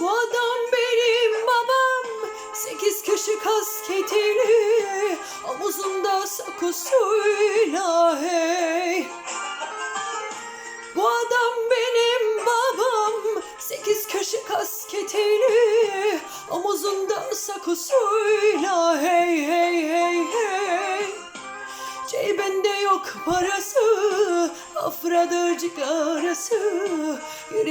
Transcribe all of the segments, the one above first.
Bu adam benim babam. Sekiz kişi kasketini Omuzunda sakosuyla hey. Bu adam benim babam. Sekiz kişi kasketini Omuzunda sakosuyla hey hey hey hey. Ceybinde yok parası Afradır cigarası. Yürü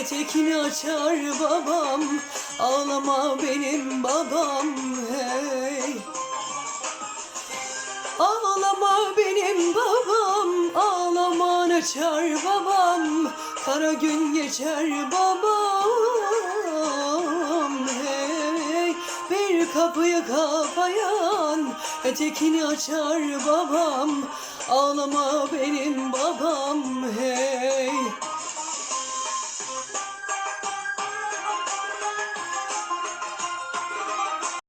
Ötekini açar babam. Ağlama benim babam hey. Ağlama benim babam Ağlaman açar babam. Kara gün geçer babam Hey. Bir kapıyı kapayan Ötekini açar babam. Ağlama benim